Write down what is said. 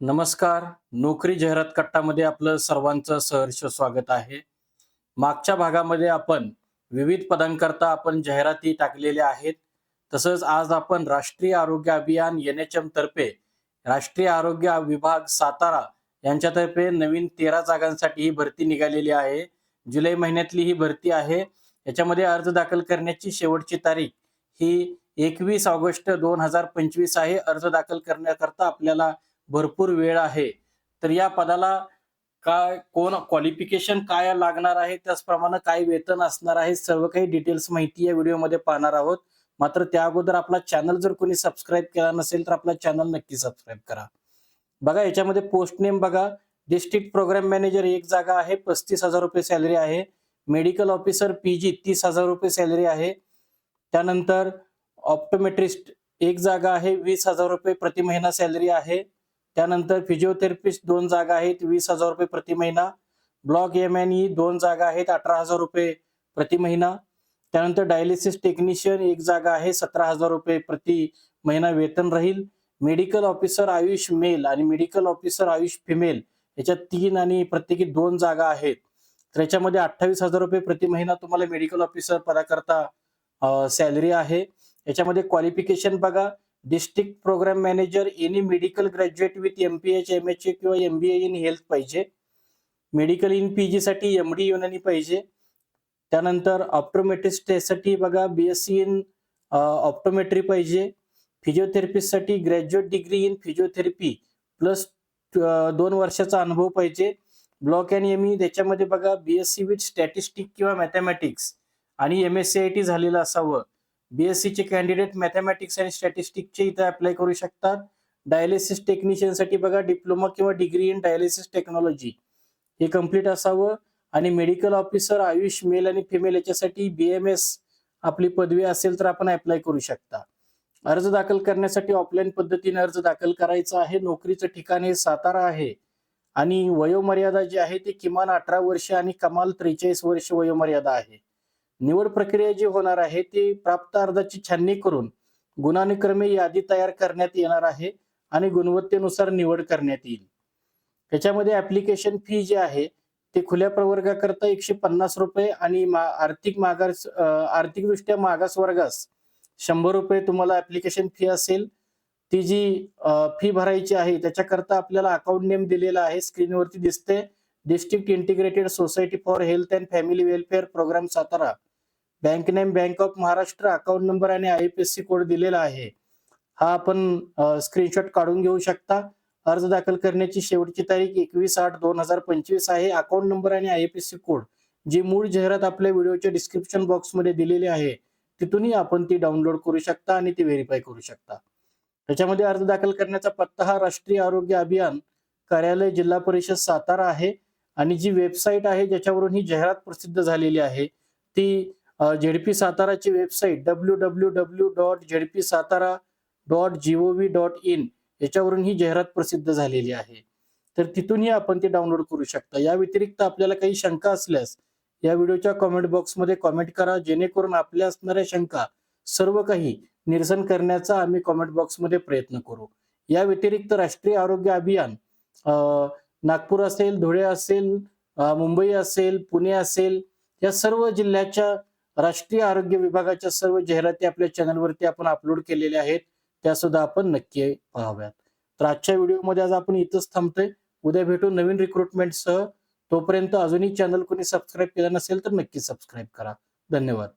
नमस्कार. नोकरी जाहिरात कट्टामध्ये आपलं सर्वांचं सहर्ष स्वागत आहे. मागच्या भागामध्ये आपण विविध पदांकरता आपण जाहिराती टाकलेल्या आहेत. तसंच आज आपण राष्ट्रीय आरोग्य अभियान एन एच एम तर्फे राष्ट्रीय आरोग्य विभाग सातारा यांच्यातर्फे नवीन तेरा जागांसाठी ही भरती निघालेली आहे. जुलै महिन्यातली ही भरती आहे. याच्यामध्ये अर्ज दाखल करण्याची शेवटची तारीख ही एकवीस ऑगस्ट दोन हजार पंचवीस आहे. अर्ज दाखल करण्याकरता आपल्याला भरपूर वेळ आहे. तर या पदाला काय कोण क्वालिफिकेशन काय लागणार आहे त्याचप्रमाणे काय वेतन असणार आहे सर्व काही डिटेल्स माहिती या व्हिडिओमध्ये पाहणार आहोत. मात्र त्या अगोदर आपला चॅनल जर कोणी सबस्क्राईब केला नसेल तर आपला चॅनल नक्की सबस्क्राईब करा. बघा याच्यामध्ये पोस्ट नेम बघा. डिस्ट्रिक्ट प्रोग्राम मॅनेजर एक जागा आहे पस्तीस हजार रुपये सॅलरी आहे. मेडिकल ऑफिसर पीजी तीस हजार रुपये सॅलरी आहे. त्यानंतर ऑप्टोमेट्रिस्ट एक जागा आहे वीस हजार रुपये प्रति महिना सॅलरी आहे. त्यानंतर फिजिओथेरपिस्ट दोन जागा आहेत वीस हजार रुपये प्रति महिना. ब्लॉक एम एन ई दोन जागा आहेत अठरा हजार रुपये प्रति महिना. त्यानंतर डायलिसिस टेक्निशियन एक जागा आहे सतरा हजार रुपये प्रति महिना वेतन राहील. मेडिकल ऑफिसर आयुष मेल आणि मेडिकल ऑफिसर आयुष फिमेल याच्यात तीन आणि प्रत्येकी दोन जागा आहेत. तर याच्यामध्ये अठ्ठावीस हजार रुपये प्रति महिना तुम्हाला मेडिकल ऑफिसर पदाकरता सॅलरी आहे. याच्यामध्ये क्वालिफिकेशन बघा. District program manager any medical graduate with M P H M H A किंवा M B A in health पाहिजे. मेडिकल इन पी जी साठी एम डी युनानी पाहिजे. त्यानंतर ऑप्टोमेट्रिस्टसाठी बघा B S C in optometry पाहिजे. फिजिओथेरपीसाठी graduate degree in physiotherapy plus दोन वर्षाचा अनुभव पाहिजे. ब्लॉक अँड एम ई त्याच्यामध्ये बघा B S C with statistic किंवा मॅथमॅटिक्स आणि M S C I T झालेलं असावं. बीएससी चे कॅन्डिडेट मॅथमॅटिक्स आणि स्टॅटिस्टिकचे इथे अप्लाय करू शकतात. डायलिसिस टेक्निशियनसाठी बघा डिप्लोमा किंवा डिग्री इन डायलिसिस टेक्नॉलॉजी हे कंप्लीट असावं. आणि मेडिकल ऑफिसर आयुष मेल आणि फिमेल याच्यासाठी बीएमएस आपली पदवी असेल तर आपण अप्लाय करू शकता. अर्ज दाखल करण्यासाठी ऑफलाईन पद्धतीने अर्ज दाखल करायचा आहे. नोकरीचं ठिकाण हे सातारा आहे. आणि वयोमर्यादा जी आहे ती किमान अठरा वर्ष आणि कमाल त्रेचाळीस वर्ष वयोमर्यादा आहे. निवड प्रक्रिया जी होणार आहे ती प्राप्त अर्जाची छाननी करून गुणानुक्रमे यादी तयार करण्यात येणार आहे आणि गुणवत्तेनुसार निवड करण्यात येईल. त्याच्यामध्ये ऍप्लिकेशन फी जी आहे ते खुल्या प्रवर्गाकरता एकशे पन्नास रुपये आणि आर्थिक मागास आर्थिकदृष्ट्या मागास वर्गास शंभर रुपये तुम्हाला ऍप्लिकेशन फी असेल. ती जी फी भरायची आहे त्याच्याकरता आपल्याला अकाउंट नेम दिलेला आहे स्क्रीनवरती दिसते district integrated society for health and family welfare program Satara. Bank name bank of Maharashtra account number आणि I P S C code दिलेला आहे. हा आपण स्क्रीनशॉट काढून घेऊ शकता. अर्ज दाखल करण्याची शेवटची तारीख एकवीस आठ दोन हजार पंचवीस आहे. अकाउंट नंबर आणि I P S C code जी मूळ जाहिरात आपल्या व्हिडिओच्या डिस्क्रिप्शन बॉक्समध्ये दिलेली आहे तिथूनही आपण ती डाउनलोड करू शकता आणि ती व्हेरीफाय करू शकता. त्याच्यामध्ये अर्ज दाखल करण्याचा पत्ता हा राष्ट्रीय आरोग्य अभियान कार्यालय जिल्हा परिषद सातारा आहे. आणि जी वेबसाईट आहे ज्याच्यावरून ही जाहिरात प्रसिद्ध झालेली आहे ती ZP साताराची website W W W dot ZP Satara dot GOV dot in याच्यावरून ही जाहिरात प्रसिद्ध झालेली आहे. तर तिथूनही आपण ती डाउनलोड करू शकता. या व्यतिरिक्त आपल्याला काही शंका असल्यास या व्हिडिओच्या कॉमेंट बॉक्समध्ये कॉमेंट करा जेणेकरून आपल्या असणाऱ्या शंका सर्व काही निरसन करण्याचा आम्ही कॉमेंट बॉक्समध्ये प्रयत्न करू. या व्यतिरिक्त राष्ट्रीय आरोग्य अभियान नागपूर असेल धुळे असेल मुंबई असेल पुणे असेल या सर्व जिल्ह्याच्या राष्ट्रीय आरोग्य विभागाच्या सर्व जाहिराती आपल्या चॅनलवरती आपण अपलोड केलेल्या आहेत त्या सुद्धा आपण नक्की पाहाव्यात. तर आजच्या व्हिडिओमध्ये आज आपण इथंच थांबतोय. उद्या भेटू नवीन रिक्रुटमेंटसह तोपर्यंत अजूनही चॅनल कोणी सबस्क्राईब केलं नसेल तर नक्की सबस्क्राईब करा. धन्यवाद.